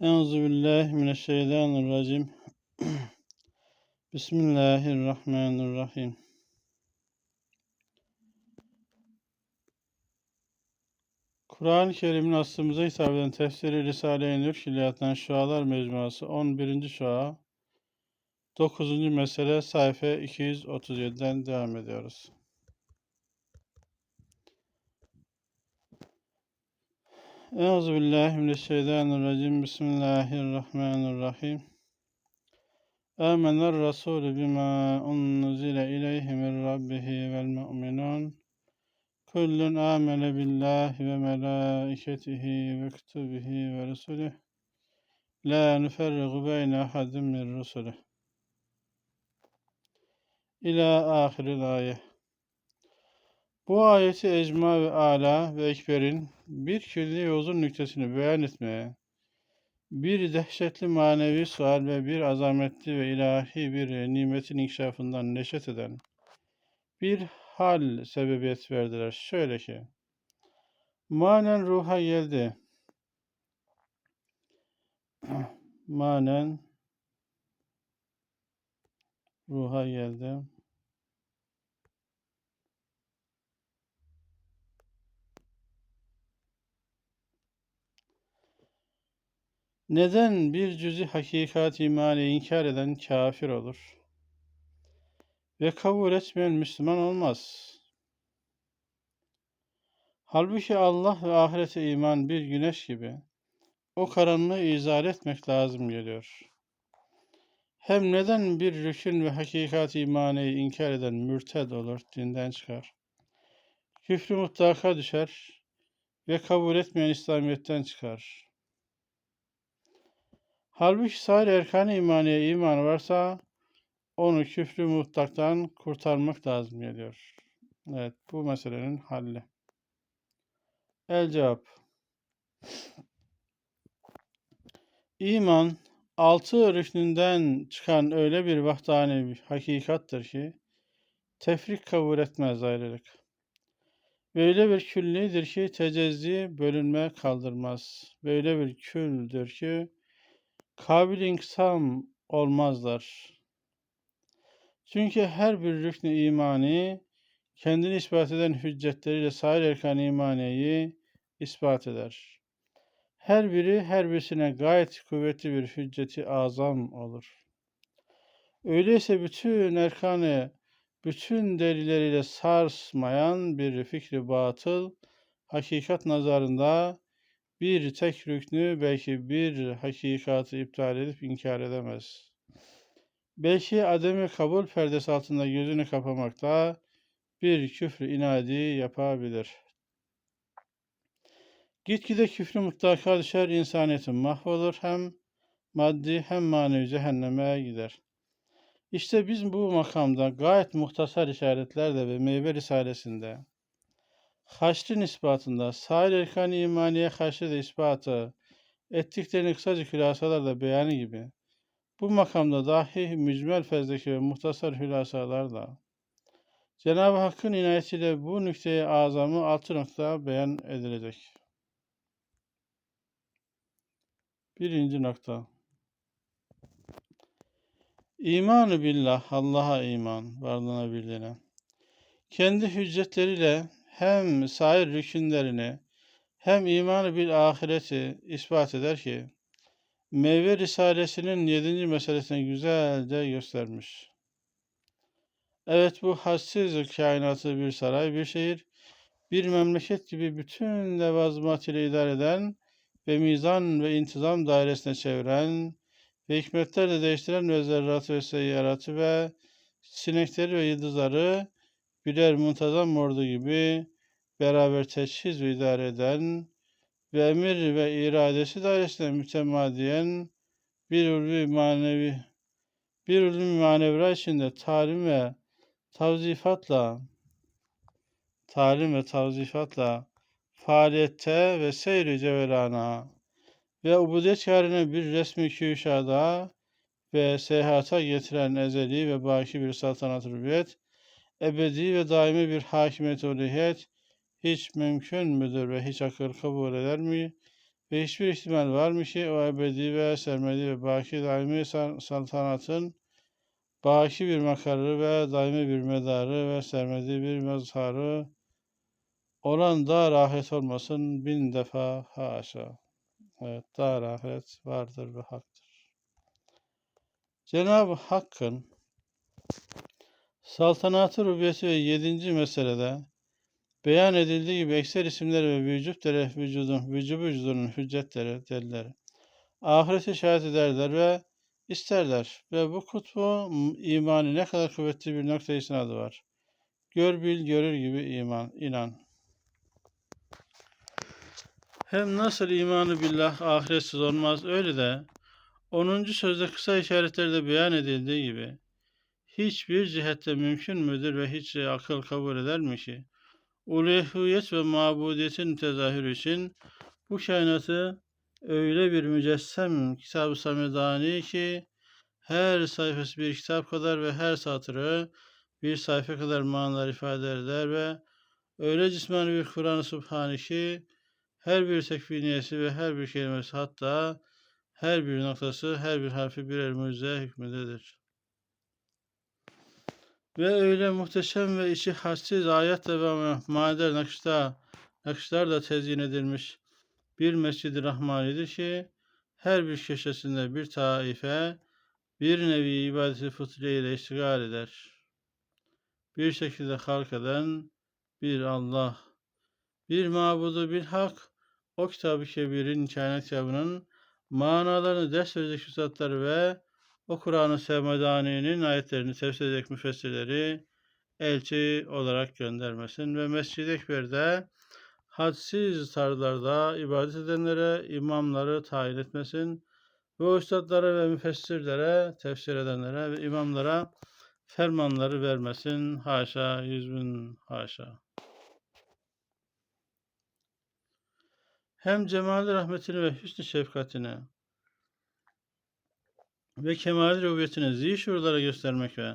Euzu billahi mineşşeytanirracim. Bismillahirrahmanirrahim. Kur'an-ı Kerim'in aslımıza hitap eden tefsiri Risale-i Nur Külliyat'tan Şualar Mecmuası 11. Şua 9. mesele sayfa 237'den devam ediyoruz. Euzu billahi mineşşeytanirracim. Bismillahirrahmanirrahim. Âmener Rasûlü bimâ unzile ileyhi min rabbihi vel mu'minun. Kullun amene billahi ve melâiketihi ve kutubihi ve rusulih. La nuferrigu beyne ahadin min rusulih. İlâ ahiril ayet. Bu ayeti ecma ve ala ve ekberin bir külli ve uzun nüktesini beyan etmeye, bir dehşetli manevi sual ve bir azametli ve ilahi bir nimetin inkişafından neşet eden bir hal sebebiyet verdiler. Şöyle ki, manen ruha geldi. manen ruha geldi. Neden bir cüzi hakikat imani inkar eden kafir olur? Ve kabul etmeyen Müslüman olmaz. Halbuki Allah ve ahirete iman bir güneş gibi o karanlığı izah etmek lazım geliyor. Hem neden bir rükün ve hakikat imaneyi inkar eden mürted olur, dinden çıkar? Küfrü mutlaka düşer ve kabul etmeyen İslamiyet'ten çıkar. Halbuki sahil erkan-ı imaniye iman varsa onu küfrü mutlaktan kurtarmak lazım geliyor. Evet bu meselenin halli. El cevap. İman altı rüknünden çıkan öyle bir vahdani bir hakikattır ki tefrik kabul etmez ayrılık. Böyle bir küllidir ki tecezzi bölünme kaldırmaz. Böyle bir küldür ki kabil inkisam olmazlar. Çünkü her bir rükn imani kendini ispat eden hüccetleriyle sair erkan imaniyeyi ispat eder. Her biri her birisine gayet kuvvetli bir hücceti azam olur. Öyleyse bütün erkanı bütün delilleriyle sarsmayan bir fikri batıl, hakikat nazarında bir tek rüknü belki bir hakikatı iptal edip inkar edemez. Belki ademi kabul perdesi altında gözünü kapamakta bir küfrü inadi yapabilir. Gitgide küfrü mutlaka düşer, insaniyetin mahvolur, hem maddi hem manevi cehenneme gider. İşte biz bu makamda gayet muhtasar işaretlerle ve meyve risalesinde haşrin ispatında, sahil erkan imaniye haşri de ispatı, ettiklerini kısaca külasalarla beyanı gibi, bu makamda dahi mücmel fezdeki ve muhtasar hülasalarla, Cenab-ı Hakk'ın inayetiyle bu nükteye azamı altı nokta beyan edilecek. Birinci nokta. İmanı billah, Allah'a iman, varlığına bildiğine. Kendi hüccetleriyle hem sair rükünlerini hem imanı bir ahireti ispat eder ki Meyve Risalesi'nin yedinci meselesini güzelce göstermiş. Evet bu hassiz kainatı bir saray, bir şehir, bir memleket gibi bütün levazmat ile idare eden ve mizan ve intizam dairesine çeviren ve hikmetlerle değiştiren ve zerratı ve seyyaratı ve sinekleri ve yıldızları birer muntazam ordu gibi beraber teçhiz ve idare eden ve emir ve iradesi dairesinde mütemadiyen bir ulvi manevi bir ulvi manevra içinde talim ve tavzifatla talim ve tavzifatla faaliyette ve seyri cevelana ve ubudiyet yarına bir resmi küşada ve seyahata getiren ezeli ve baki bir saltanat rübiyet, ebedi ve daimi bir hakimiyet ulihiyet hiç mümkün müdür ve hiç akıl kabul eder mi? Ve hiçbir ihtimal var mı ki o ebedi ve sermedi ve baki daimi sal- saltanatın baki bir makarı ve daimi bir medarı ve sermedi bir mezharı olan dar ahiret olmasın bin defa haşa. Evet, dar ahiret vardır ve haktır. Cenab-ı Hakk'ın saltanatı ve yedinci meselede beyan edildiği gibi ekser isimleri ve vücutları, vücudun, vücubu vücudunun hüccetleri, delilleri, ahireti şahit ederler ve isterler. Ve bu kutbu imanı ne kadar kuvvetli bir nokta isnadı var. Gör bil görür gibi iman, inan. Hem nasıl imanı billah ahiretsiz olmaz öyle de 10. sözde kısa işaretlerde beyan edildiği gibi hiçbir cihette mümkün müdür ve hiç akıl kabul eder mi ki uluhiyet ve mabudiyetin tezahürü için bu kainatı öyle bir mücessem kitab-ı samedani ki her sayfası bir kitap kadar ve her satırı bir sayfa kadar manalar ifade eder ve öyle cismani bir Kur'an-ı Subhani ki her bir tekviniyesi ve her bir kelimesi hatta her bir noktası, her bir harfi birer mucize hükmündedir. Ve öyle muhteşem ve içi hadsiz ayetle ve manidar nakışta, nakışlarla tezyin edilmiş bir mescid-i rahmanidir ki her bir köşesinde bir taife bir nevi ibadeti fıtriye ile iştigal eder. Bir şekilde halk eden bir Allah, bir mabudu bir hak, o kitab-ı kebirin, kainat kitabının manalarını ders verecek üstadları ve o Kur'an-ı Semedani'nin ayetlerini tefsir edecek müfessirleri elçi olarak göndermesin ve Mescid-i Ekber'de hadsiz tarzlarda ibadet edenlere imamları tayin etmesin ve üstadlara ve müfessirlere, tefsir edenlere ve imamlara fermanları vermesin. Haşa, yüz bin haşa. Hem cemali rahmetini ve hüsnü şefkatini ve kemal rububiyetini zişurlara göstermek ve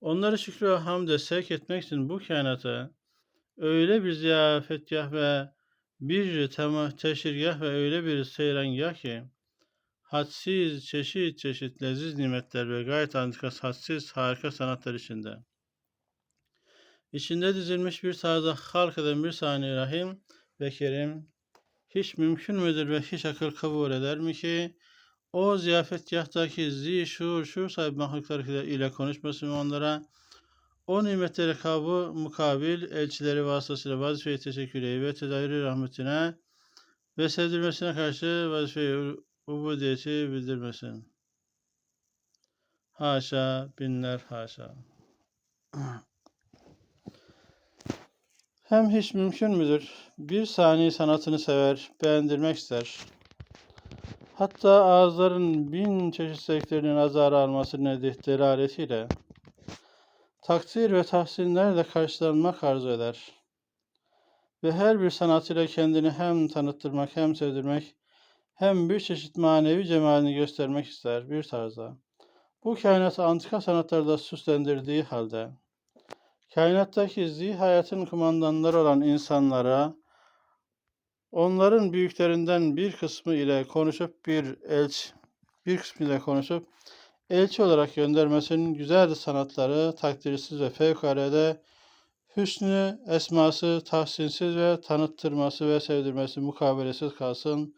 onları şükrü ve hamde sevk etmek için bu kainata öyle bir ziyafetgah ve bir tema teşhirgah ve öyle bir seyrengah ki hadsiz çeşit çeşit leziz nimetler ve gayet antikas hadsiz harika sanatlar içinde. İçinde dizilmiş bir tarzda halk eden bir saniye rahim ve kerim hiç mümkün müdür ve hiç akıl kabul eder mi ki o ziyafetgahtaki zi şuur şuur sahibi mahluklar ile konuşmasın onlara o nimetleri kabı mukabil elçileri vasıtasıyla vazife-i teşekkürü ve tedaviri rahmetine ve sevdirmesine karşı vazife-i ubudiyeti bildirmesin. Haşa, binler haşa. Hem hiç mümkün müdür? Bir saniye sanatını sever, beğendirmek ister. Hatta ağızların bin çeşit zevklerinin azara alması nedir delaletiyle takdir ve tahsinlerle karşılanmak arzu eder. Ve her bir sanatıyla kendini hem tanıttırmak hem sevdirmek hem bir çeşit manevi cemalini göstermek ister bir tarzda. Bu kainatı antika sanatlarda süslendirdiği halde kainattaki zi hayatın kumandanları olan insanlara onların büyüklerinden bir kısmı ile konuşup bir elç bir kısmı ile konuşup elçi olarak göndermesinin güzel sanatları takdirsiz ve fevkalade hüsnü esması tahsinsiz ve tanıttırması ve sevdirmesi mukabelesiz kalsın.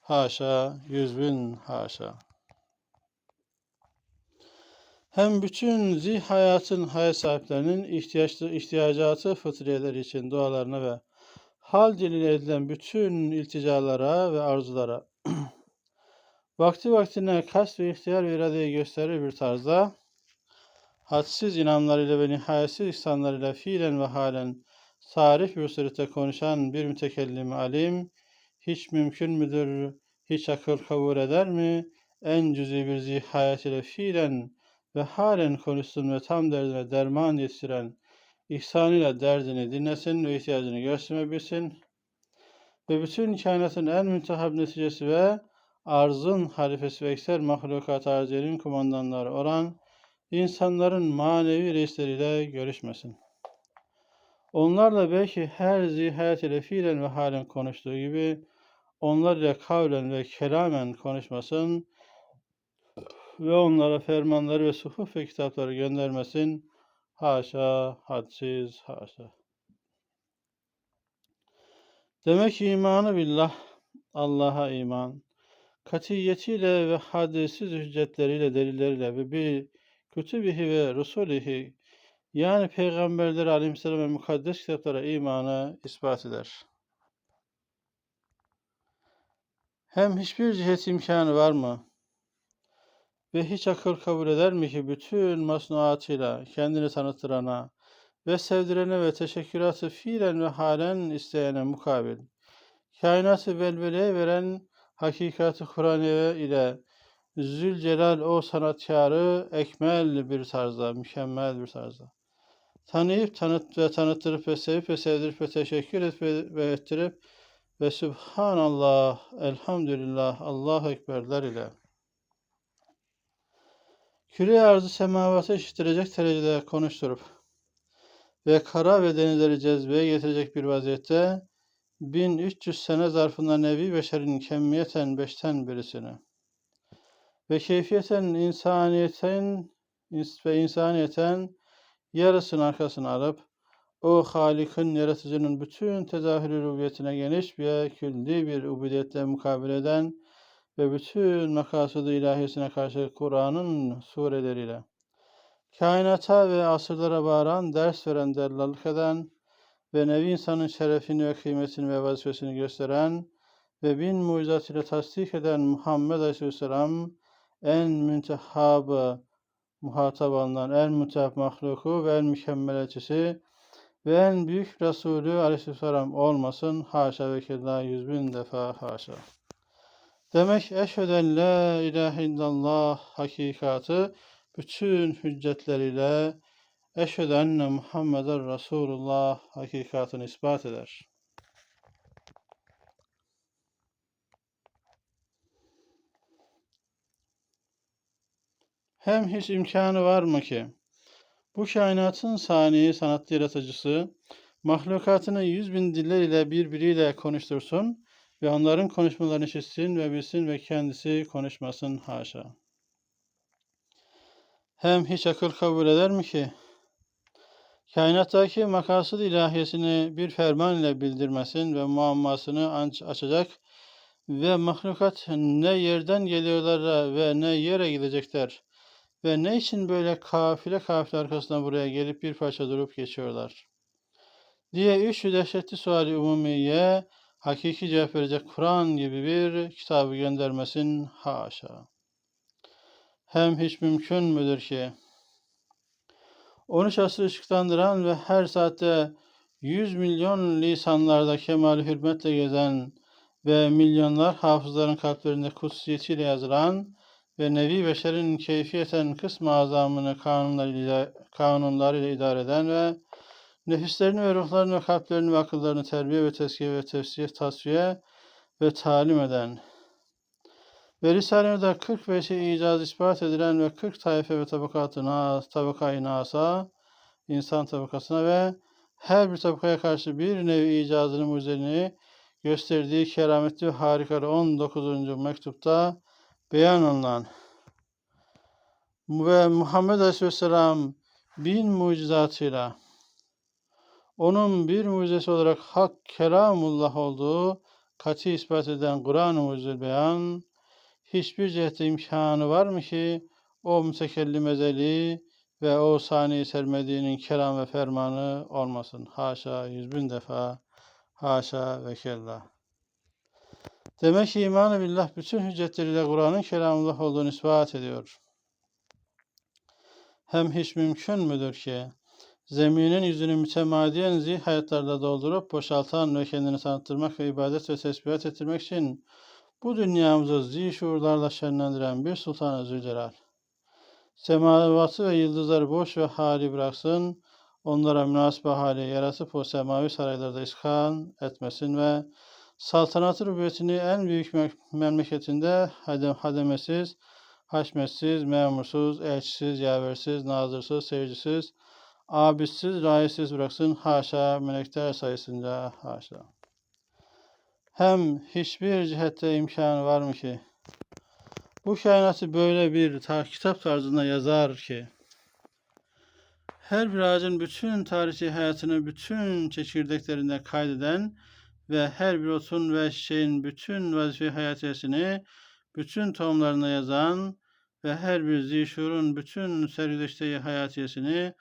Haşa, yüz bin haşa. Hem bütün zih hayatın hayat sahiplerinin ihtiyaçlı ihtiyacatı fıtriyeler için dualarına ve hal diliyle edilen bütün ilticalara ve arzulara vakti vaktine kast ve ihtiyar ve iradeyi gösterir bir tarzda hadsiz inanlarıyla ve nihayetsiz ihsanlarıyla fiilen ve halen sarif bir surette konuşan bir mütekellim alim hiç mümkün müdür, hiç akıl kabul eder mi? En cüzi bir zihayet ile fiilen ve halen konuşsun ve tam derdine derman yetiştiren ihsanıyla derdini dinlesin ve ihtiyacını göstermebilsin ve bütün kainatın en müntehab neticesi ve arzın halifesi ve ekser mahlukat arziyenin kumandanları olan insanların manevi reisleriyle görüşmesin. Onlarla belki her zihayet ile fiilen ve halen konuştuğu gibi onlar ile kavlen ve kelamen konuşmasın ve onlara fermanları ve suhuf ve kitapları göndermesin. Haşa, hadsiz, haşa. Demek ki imanı billah, Allah'a iman, katiyetiyle ve hadisiz hüccetleriyle, delilleriyle ve bir kütübihi ve rusulihi yani peygamberler aleyhisselam ve mukaddes kitaplara imanı ispat eder. Hem hiçbir cihet imkanı var mı? Ve hiç akıl kabul eder mi ki bütün masnuatıyla kendini tanıttırana ve sevdirene ve teşekküratı fiilen ve halen isteyene mukabil, kainatı velveleye veren hakikati Kur'aniye ile Zülcelal o sanatkarı ekmel bir tarzda, mükemmel bir tarzda. Tanıyıp, tanıt ve tanıttırıp ve sevip ve sevdirip ve teşekkür et ve, ve ettirip ve Subhanallah, Elhamdülillah, Allahu Ekberler ile küre arzı semavatı eşittirecek derecede konuşturup ve kara ve denizleri cezbeye getirecek bir vaziyette 1300 sene zarfında Nebi Beşer'in kemmiyeten beşten birisini ve keyfiyeten insaniyeten ve insaniyeten yarısını arkasına alıp o Halik'in yaratıcının bütün tezahür rububiyetine geniş ve külli bir ubudiyetle mukabele eden ve bütün makasıdı ilahisine karşı Kur'an'ın sureleriyle kainata ve asırlara bağıran, ders veren, dellallık eden ve nevi insanın şerefini ve kıymetini ve vazifesini gösteren ve bin mucizat ile tasdik eden Muhammed Aleyhisselam en müntehabı muhatap alınan en mütehap mahluku ve en mükemmeletçisi ve en büyük Resulü Aleyhisselam olmasın. Haşa ve kella yüz bin defa haşa. Demek eşheden la ilahe illallah hakikatı bütün hüccetleriyle eşhedü enne Muhammeden Resulullah hakikatını ispat eder. Hem hiç imkanı var mı ki bu kainatın sani sanatlı yaratıcısı mahlukatını yüz bin diller ile birbiriyle konuştursun ve onların konuşmalarını işitsin ve bilsin ve kendisi konuşmasın haşa. Hem hiç akıl kabul eder mi ki kainattaki makasıd ilahiyesini bir ferman ile bildirmesin ve muammasını açacak ve mahlukat ne yerden geliyorlar ve ne yere gidecekler ve ne için böyle kafile kafile arkasından buraya gelip bir parça durup geçiyorlar diye üç dehşetli suali umumiye hakiki cevap verecek Kur'an gibi bir kitabı göndermesin haşa. Hem hiç mümkün müdür ki 13 asır ışıklandıran ve her saatte 100 milyon lisanlarda kemal hürmetle gezen ve milyonlar hafızların kalplerinde kutsiyetiyle yazılan ve nevi beşerin keyfiyeten kısmı azamını kanunlarıyla, kanunlarıyla idare eden ve nefislerini ve ruhlarını ve kalplerini ve akıllarını terbiye ve teskiye ve tefsiye, tasfiye ve talim eden ve Risale-i 40 veçi icaz ispat edilen ve 40 taife ve tabakatına, tabakayı nasa, insan tabakasına ve her bir tabakaya karşı bir nevi icazını mucizelini gösterdiği kerametli harikalı 19. mektupta beyan olunan ve Muhammed Aleyhisselam bin mucizatıyla onun bir mucizesi olarak hak kelamullah olduğu kati ispat eden Kur'an-ı Mucizül Beyan hiçbir cihette imkanı var mı ki o mütekellim ezeli ve o sani sermediğinin kelam ve fermanı olmasın. Haşa yüz bin defa haşa ve kella. Demek ki imanı billah bütün hüccetleriyle Kur'an'ın kelamullah olduğunu ispat ediyor. Hem hiç mümkün müdür ki zeminin yüzünü mütemadiyen zih hayatlarla doldurup boşaltan ve kendini tanıttırmak ve ibadet ve tesbihat ettirmek için bu dünyamızı zih şuurlarla şenlendiren bir Sultan-ı Zülcelal. Semavatı ve yıldızları boş ve hali bıraksın, onlara münasip hale yaratıp o semavi saraylarda iskan etmesin ve saltanatı rububiyetini en büyük memleketinde hadem, hademesiz, haşmetsiz, memursuz, elçisiz, yaversiz, nazırsız, seyircisiz, abidsiz, rahissiz bıraksın. Haşa, melekler sayısınca haşa. hem hiçbir cihette imkanı var mı ki? Bu kainatı böyle bir ta kitap tarzında yazar ki her bir ağacın bütün tarihi hayatını bütün çekirdeklerinde kaydeden ve her bir otun ve çiçeğin bütün vazife hayatiyesini bütün tohumlarına yazan ve her bir zişurun bütün sergileştiği hayatiyesini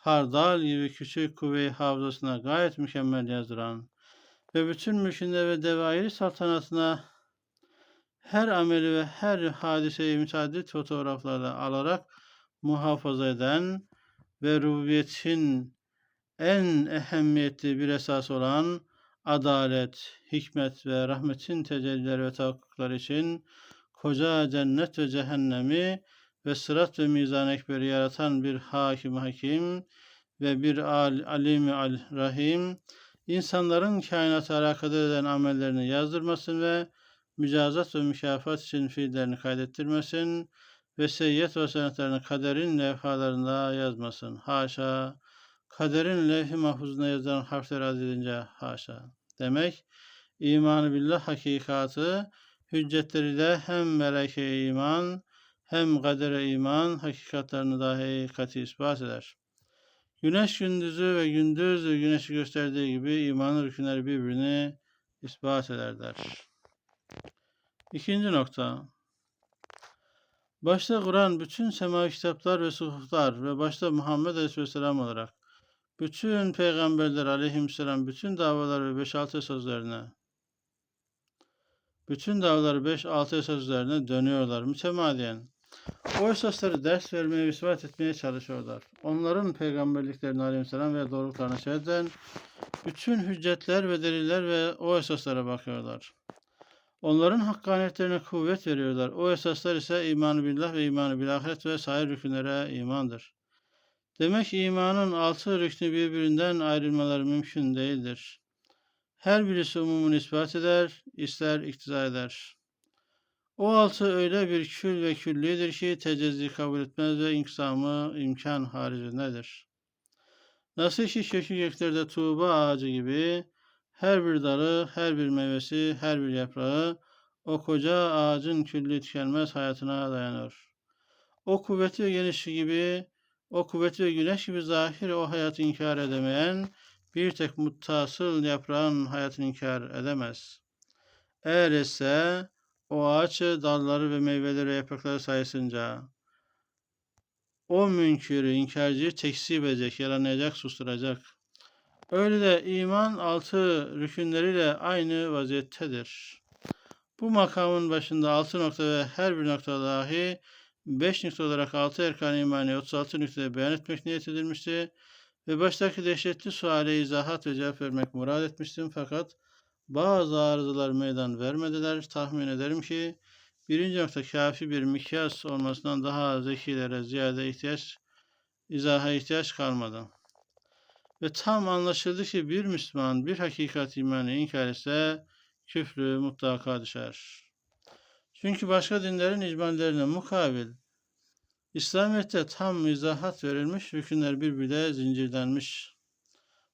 hardal gibi küçük kuvve-i hafızasına gayet mükemmel yazdıran ve bütün mülkünde ve devairi saltanatına her ameli ve her hadiseyi müteaddit fotoğraflarla alarak muhafaza eden ve rububiyetin en ehemmiyetli bir esas olan adalet, hikmet ve rahmetin tecellileri ve tahakkukları için koca cennet ve cehennemi ve sırat ve mizan ekberi yaratan bir hakim hakim ve bir al, alim al rahim insanların kainatı alakadar eden amellerini yazdırmasın ve mücazat ve mükafat için fiillerini kaydettirmesin ve seyyet ve senetlerini kaderin levhalarında yazmasın. Haşa, kaderin levh-i mahfuzunda yazılan harfleri adedince haşa. Demek, imanı billah hakikatı, hüccetleriyle hem meleke iman, hem kadere iman hakikatlerini dahi kati ispat eder. Güneş gündüzü ve gündüz güneşi gösterdiği gibi imanın rükünleri birbirini ispat ederler. İkinci nokta. Başta Kur'an bütün semavi kitaplar ve suhuflar ve başta Muhammed Aleyhisselam olarak bütün peygamberler aleyhisselam bütün davalar ve 5-6 esas üzerine bütün davaları 5-6 esas üzerine dönüyorlar mütemadiyen. O esasları ders vermeye ve ispat etmeye çalışıyorlar. Onların peygamberliklerini aleyhisselam ve doğruluklarına şehiden bütün hüccetler ve deliller ve o esaslara bakıyorlar. Onların hakkaniyetlerine kuvvet veriyorlar. O esaslar ise imanı billah ve imanı bil ahiret ve sair rükünlere imandır. Demek imanın altı rüknü birbirinden ayrılmaları mümkün değildir. Her birisi umumunu ispat eder, ister iktiza eder. O altı öyle bir kül ve küllidir ki tecezzi kabul etmez ve inksamı imkan haricindedir. Nasıl ki kökü göklerde tuğba ağacı gibi her bir dalı, her bir meyvesi, her bir yaprağı o koca ağacın külli tükenmez hayatına dayanır. O kuvveti ve genişliği gibi, o kuvveti ve güneş gibi zahir o hayatı inkar edemeyen bir tek muttasıl yaprağın hayatını inkar edemez. Eğer ise o ağaç dalları ve meyveleri ve yaprakları sayesince o münkürü, inkarcıyı tekzip edecek, yalanlayacak, susturacak. Öyle de iman altı rükünleriyle aynı vaziyettedir. Bu makamın başında altı nokta ve her bir nokta dahi beş nokta olarak altı erkan imani 36 noktada beyan etmek niyet edilmişti ve baştaki dehşetli suale izahat ve cevap vermek murad etmiştim fakat bazı arızalar meydan vermediler. Tahmin ederim ki birinci nokta kafi bir mikyas olmasından daha zekilere ziyade ihtiyaç, izaha ihtiyaç kalmadı. Ve tam anlaşıldı ki bir Müslüman bir hakikat imanı inkar etse küfrü mutlaka düşer. Çünkü başka dinlerin icmallerine mukabil İslamiyet'te tam izahat verilmiş, hükümler birbirine zincirlenmiş.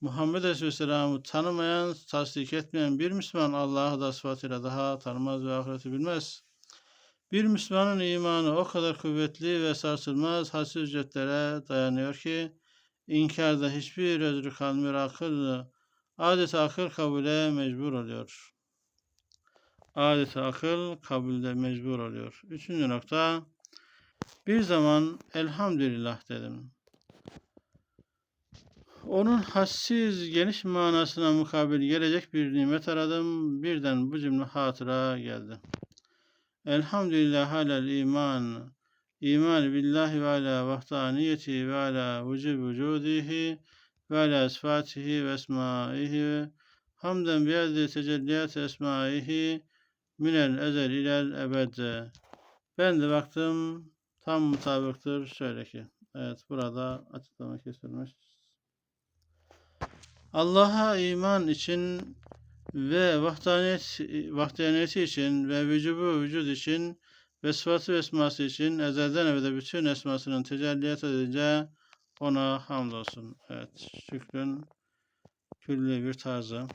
Muhammed Aleyhisselam'ı tanımayan, tasdik etmeyen bir Müslüman Allah'ı da sıfatıyla daha tanımaz ve ahireti bilmez. Bir Müslümanın imanı o kadar kuvvetli ve sarsılmaz hassiz ücretlere dayanıyor ki inkarda hiçbir özrü kalmıyor akıl adeta akıl kabule mecbur oluyor. Adeta akıl kabulde mecbur oluyor. Üçüncü nokta bir zaman elhamdülillah dedim. Onun hassiz geniş manasına mukabil gelecek bir nimet aradım. Birden bu cümle hatıra geldi. Elhamdülillah alel iman. İman billahi ve ala vahdaniyeti ve ala vücub vücudihi ve ala sıfatihi ve esmaihi hamden biyadi tecelliyat esmaihi minel ezel ilel ebed. Ben de baktım tam mutabıktır şöyle ki. Evet burada açıklama kesilmiş. Allah'a iman için ve vahdaniyet, vahdaniyeti için ve vücubu vücud için ve sıfatı ve esması için ezelden ebede bütün esmasının tecelliyat edince ona hamdolsun. Evet, şükrün külli bir tarzı.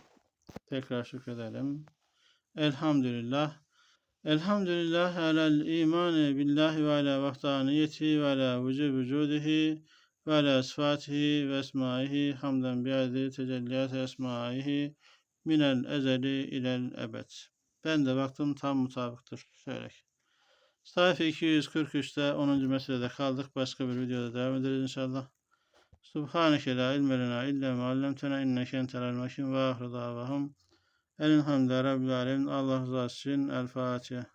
Tekrar şükredelim. Elhamdülillah. Elhamdülillah alel imani billahi ve ala vahdaniyeti ve ala vücub vücudihi ve ala sıfatihi ve esmaihi hamden bi'adli tecelliyat esmaihi minel ezeli ilel ebed. Ben de baktım tam mutabıktır. Şöyle. Sayfa 243'te 10. meselede kaldık. Başka bir videoda devam ederiz inşallah. Subhaneke la ilme lena illa ma allamtena inneke entel hakim ve ahru davahum. Elhamdülillahi Rabbil alemin. Allah razı olsun. El Fatiha.